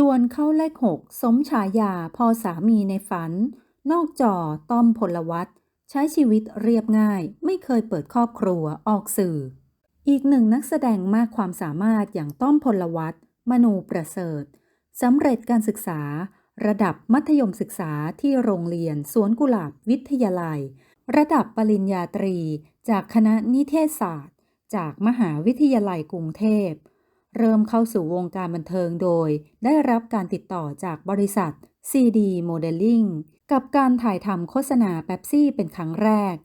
จวนเข้าเลขหกสมฉายาพอสามีในฝัน นอกจอต้อมพลวัตใช้ชีวิตเรียบง่าย ไม่เคยเปิดครอบครัวออกสื่อ อีกหนึ่งนักแสดงมากความสามารถอย่างต้อมพลวัตมนูประเสริฐสำเร็จการศึกษา ระดับมัธยมศึกษาที่โรงเรียนสวนกุหลาบวิทยาลัย ระดับปริญญาตรี จากคณะนิเทศศาสตร์ จากมหาวิทยาลัยกรุงเทพ เริ่มเข้าสู่วงการบันเทิงโดย ได้รับการติดต่อจากบริษัท CD Modeling กับการถ่ายทำโฆษณาเป๊ปซี่เป็นครั้งแรก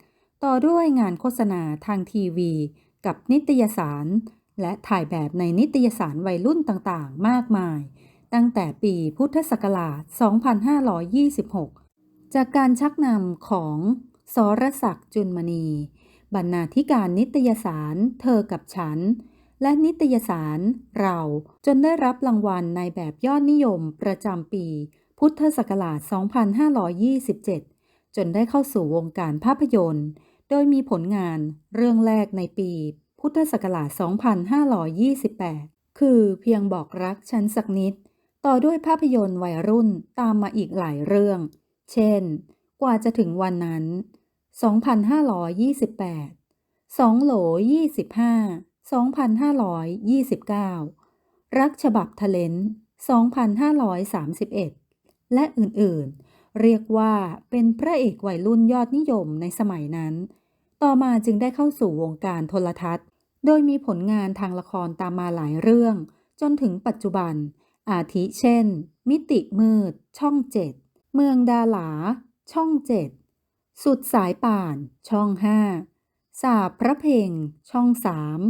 ต่อด้วยงานโฆษณาทางทีวี กับนิตยสาร และถ่ายแบบในนิตยสารวัยรุ่นต่างๆ มากมาย ตั้งแต่ปีพุทธศักราช 2526 จากการชักนำของสรศักดิ์จุนมณี บรรณาธิการนิตยสาร เธอกับฉัน และนิตยสารเราจนได้รับรางวัลในแบบยอดนิยมประจำปี พุทธศักราช 2527 จนได้เข้าสู่วงการภาพยนตร์ โดยมีผลงานเรื่องแรกในปี พุทธศักราช 2528 คือเพียงบอกรักฉันสักนิด ต่อด้วยภาพยนตร์วัยรุ่นตามมาอีกหลายเรื่อง เช่น กว่าจะถึงวันนั้น 2528 2โหล25 2529 รักฉบับทะเลน2531 และอื่นๆ เรียกว่าเป็นพระเอกวัยรุ่นยอดนิยมในสมัยนั้น ต่อมาจึงได้เข้าสู่วงการโทรทัศน์ โดยมีผลงานทางละครตามมาหลายเรื่อง จนถึงปัจจุบัน อาทิเช่น มิติมืด ช่องเจ็ด เมืองดาหลา ช่องเจ็ด สุดสายป่าน ช่องห้าสาบพระเพลงช่องสาม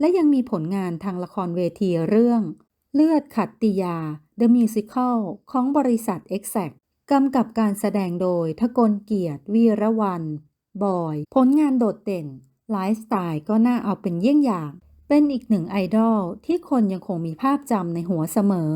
และยังมีผลงานทางละครเวทีเรื่อง เลือดขัดติยา The Musical ของบริษัท Exact กำกับการแสดงโดยทกลเกียรติวีระวันบอย ผลงานโดดเด่น ไลฟ์สไตล์ก็น่าเอาเป็นเยี่ยงอย่าง เป็นอีกหนึ่งไอดอลที่คนยังคงมีภาพจำในหัวเสมอ